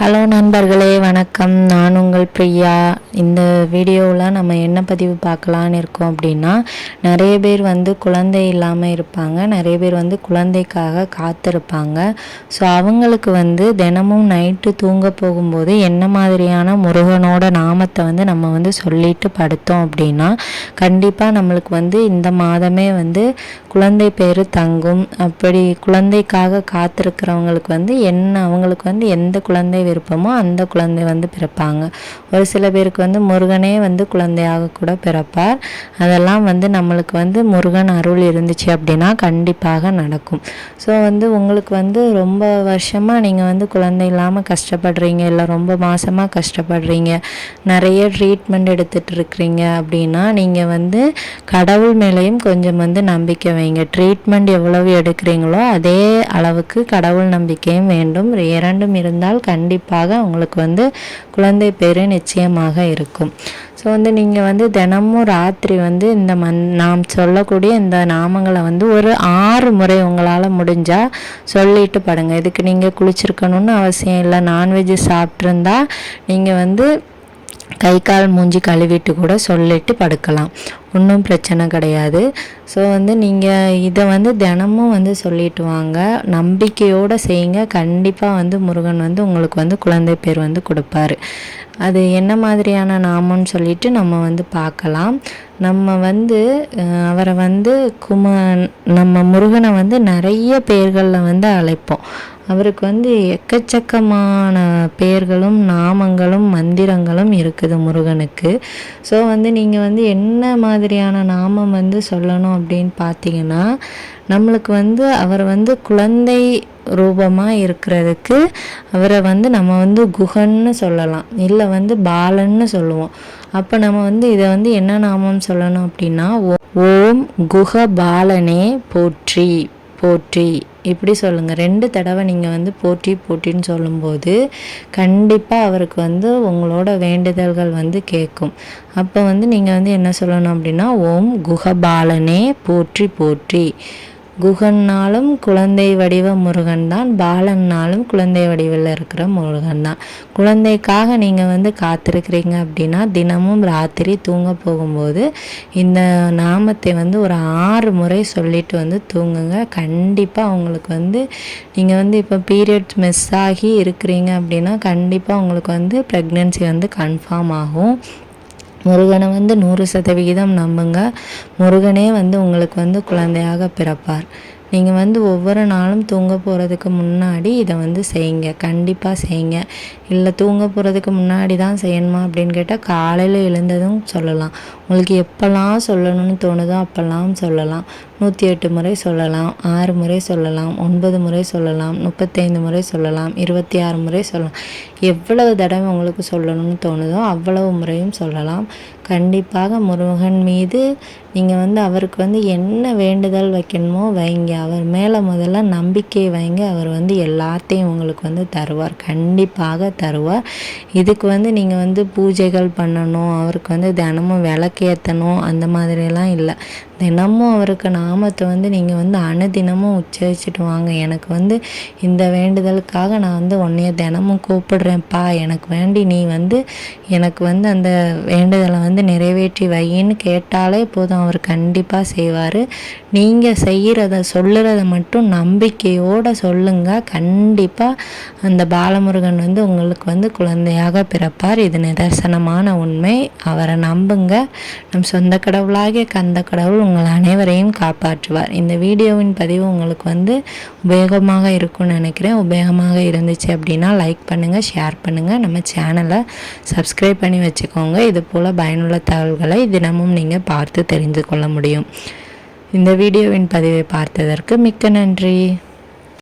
Hello நண்பர்களே வணக்கம். நான் உங்கள் பிரியா. இந்த வீடியோவில் நம்ம என்ன பதிவு பார்க்கலான்னு இருக்கோம் அப்படின்னா நிறைய பேர் வந்து குழந்தை இல்லாமல் இருப்பாங்க. நிறைய பேர் வந்து குழந்தைக்காக காத்திருப்பாங்க. ஸோ அவங்களுக்கு வந்து தினமும் நைட்டு தூங்க போகும்போது என்ன மாதிரியான முருகனோட நாமத்தை வந்து நம்ம வந்து சொல்லிட்டு படுத்தோம் அப்படின்னா கண்டிப்பாக நம்மளுக்கு வந்து இந்த மாதமே வந்து குழந்தை பேர் தங்கும். அப்படி குழந்தைக்காக காத்திருக்கிறவங்களுக்கு வந்து என்ன அவங்களுக்கு வந்து எந்த குழந்தை விருப்பமோ அந்த குழந்தை வந்து பிறப்பாங்க. ஒரு சில பேருக்கு வந்து முருகனே வந்து குழந்தையாக கூட பிறப்பார். அதெல்லாம் வந்து நம்மளுக்கு வந்து முருகன் அருள் இருந்துச்சு அப்படின்னா கண்டிப்பாக நடக்கும். ஸோ வந்து உங்களுக்கு வந்து ரொம்ப வருஷமாக நீங்கள் வந்து குழந்தை இல்லாமல் கஷ்டப்படுறீங்க இல்லை ரொம்ப மாதமாக கஷ்டப்படுறீங்க நிறைய ட்ரீட்மெண்ட் எடுத்துகிட்டு இருக்கிறீங்க அப்படின்னா நீங்கள் வந்து கடவுள் மேலேயும் கொஞ்சம் வந்து நம்பிக்கை வைங்க. ட்ரீட்மெண்ட் எவ்வளவு எடுக்கிறீங்களோ அதே அளவுக்கு கடவுள் நம்பிக்கையும் வேண்டும். இரண்டும் இருந்தால் கண்டிப்பாக உங்களுக்கு வந்து குழந்தை பேர் நிச்சயமாக இருக்கும். ஸோ வந்து நீங்கள் வந்து தினமும் ராத்திரி வந்து இந்த மந் நாம் சொல்லக்கூடிய இந்த நாமங்களை வந்து ஒரு ஆறு முறை உங்களால் முடிஞ்சால் சொல்லிட்டு படுங்க. இதுக்கு நீங்கள் குளிச்சிருக்கணும்னு அவசியம் இல்லை. நான்வெஜ் சாப்பிட்ருந்தா நீங்கள் வந்து கை கால் மூஞ்சி கழுவிட்டு கூட சொல்லிட்டு படுக்கலாம். ஒன்றும் பிரச்சனை கிடையாது. ஸோ வந்து நீங்கள் இதை வந்து தினமும் வந்து சொல்லிட்டு வாங்க. நம்பிக்கையோடு செய்யுங்க. கண்டிப்பாக வந்து முருகன் வந்து உங்களுக்கு வந்து குழந்தை பேர் வந்து கொடுப்பாரு. அது என்ன மாதிரியான நாமம்னு சொல்லிட்டு நம்ம வந்து பார்க்கலாம். நம்ம வந்து அவரை வந்து கும நம்ம முருகனை வந்து நிறைய பேர்களில் வந்து அழைப்போம். அவருக்கு வந்து எக்கச்சக்கமான பெயர்களும் நாமங்களும் மந்திரங்களும் இருக்குது முருகனுக்கு. ஸோ வந்து நீங்கள் வந்து என்ன மாதிரியான நாமம் வந்து சொல்லணும் அப்படின்னு பார்த்தீங்கன்னா நம்மளுக்கு வந்து அவர் வந்து குழந்தை ரூபமாக இருக்கிறதுக்கு அவரை வந்து நம்ம வந்து குகன்னு சொல்லலாம். இல்லை வந்து பாலன்னு சொல்லுவோம். அப்போ நம்ம வந்து இதை வந்து என்ன நாமம் சொல்லணும் அப்படின்னா ஓ- ஓம் குக பாலனே போற்றி போற்றி. இப்படி சொல்லுங்கள் ரெண்டு தடவை நீங்கள் வந்து போட்டி போட்டின்னு சொல்லும்போது கண்டிப்பாக அவருக்கு வந்து உங்களோட வேண்டுதல்கள் வந்து கேட்கும். அப்போ வந்து நீங்கள் வந்து என்ன சொல்லணும் அப்படின்னா ஓம் குகபாலனே போற்றி போற்றி. குகன்னாலும் குழந்தை வடிவ முருகன் தான் பாலன்னாலும் குழந்தை வடிவில் இருக்கிற முருகன் தான். குழந்தைக்காக நீங்கள் வந்து காத்திருக்கிறீங்க அப்படின்னா தினமும் ராத்திரி தூங்க போகும்போது இந்த நாமத்தை வந்து ஒரு ஆறு முறை சொல்லிட்டு வந்து தூங்குங்க. கண்டிப்பாக உங்களுக்கு வந்து நீங்கள் வந்து இப்போ பீரியட்ஸ் மிஸ் ஆகி இருக்கிறீங்க அப்படின்னா கண்டிப்பாக உங்களுக்கு வந்து ப்ரெக்னென்சி வந்து கன்ஃபார்ம் ஆகும். முருகனை வந்து நூறு சதவிகிதம் நம்புங்க. முருகனே வந்து உங்களுக்கு வந்து குழந்தையாக பிறப்பார். நீங்கள் வந்து ஒவ்வொரு நாளும் தூங்க போகிறதுக்கு முன்னாடி இதை வந்து செய்யுங்க. கண்டிப்பாக செய்யுங்க. இல்லை தூங்க போகிறதுக்கு முன்னாடி தான் செய்யணுமா அப்படின்னு கேட்டால் காலையில் எழுந்ததும் சொல்லலாம். உங்களுக்கு எப்போல்லாம் சொல்லணும்னு தோணுதோ அப்போல்லாம் சொல்லலாம். நூற்றி எட்டு முறை சொல்லலாம் ஆறு முறை சொல்லலாம் ஒன்பது முறை சொல்லலாம் முப்பத்தைந்து முறை சொல்லலாம் இருபத்தி ஆறு முறை சொல்லலாம். எவ்வளவு தடவை உங்களுக்கு சொல்லணும்னு தோணுதோ அவ்வளவு முறையும் சொல்லலாம். கண்டிப்பாக முருகன் மீது நீங்கள் வந்து அவருக்கு வந்து என்ன வேண்டுதல் வைக்கணுமோ வைங்க. அவர் மேலே முதல்ல நம்பிக்கை வைங்க. அவர் வந்து எல்லாத்தையும் உங்களுக்கு வந்து தருவார். கண்டிப்பாக தருவார். இதுக்கு வந்து நீங்கள் வந்து பூஜைகள் பண்ணணும். அவருக்கு வந்து தினமும் விளக்கேற்றணும் அந்த மாதிரியெல்லாம் இல்லை. தினமும் அவருக்கு நான் நாமத்தை வந்து நீங்கள் வந்து அனுதினமும் உச்சரிச்சுட்டு வாங்க. எனக்கு வந்து இந்த வேண்டுதலுக்காக நான் வந்து உன்னைய தினமும் கூப்பிடுறேன்ப்பா. எனக்கு வேண்டி நீ வந்து எனக்கு வந்து அந்த வேண்டுதலை வந்து நிறைவேற்றி வையின்னு கேட்டாலே போதும். அவர் கண்டிப்பாக செய்வார். நீங்கள் செய்கிறத சொல்லுறத மட்டும் நம்பிக்கையோடு சொல்லுங்கள் கண்டிப்பாக அந்த பாலமுருகன் வந்து உங்களுக்கு வந்து குழந்தையாக பிறப்பார். இது நிதர்சனமான உண்மை. அவரை நம்புங்க. நம் சொந்த கடவுளாகிய கந்த கடவுள் உங்கள் அனைவரையும் காப்பாற்றுவார். இந்த வீடியோவின் பதிவு உங்களுக்கு வந்து உபயோகமாக இருக்கும்னு நினைக்கிறேன். உபயோகமாக இருந்துச்சு அப்படின்னா லைக் பண்ணுங்கள் ஷேர் பண்ணுங்கள் நம்ம சேனலை சப்ஸ்கிரைப் பண்ணி வச்சுக்கோங்க. இது போல் பயனுள்ள தகவல்களை தினமும் நீங்கள் பார்த்து தெரிந்து கொள்ள முடியும். இந்த வீடியோவின் பதிவை பார்த்ததற்கு மிக்க நன்றி.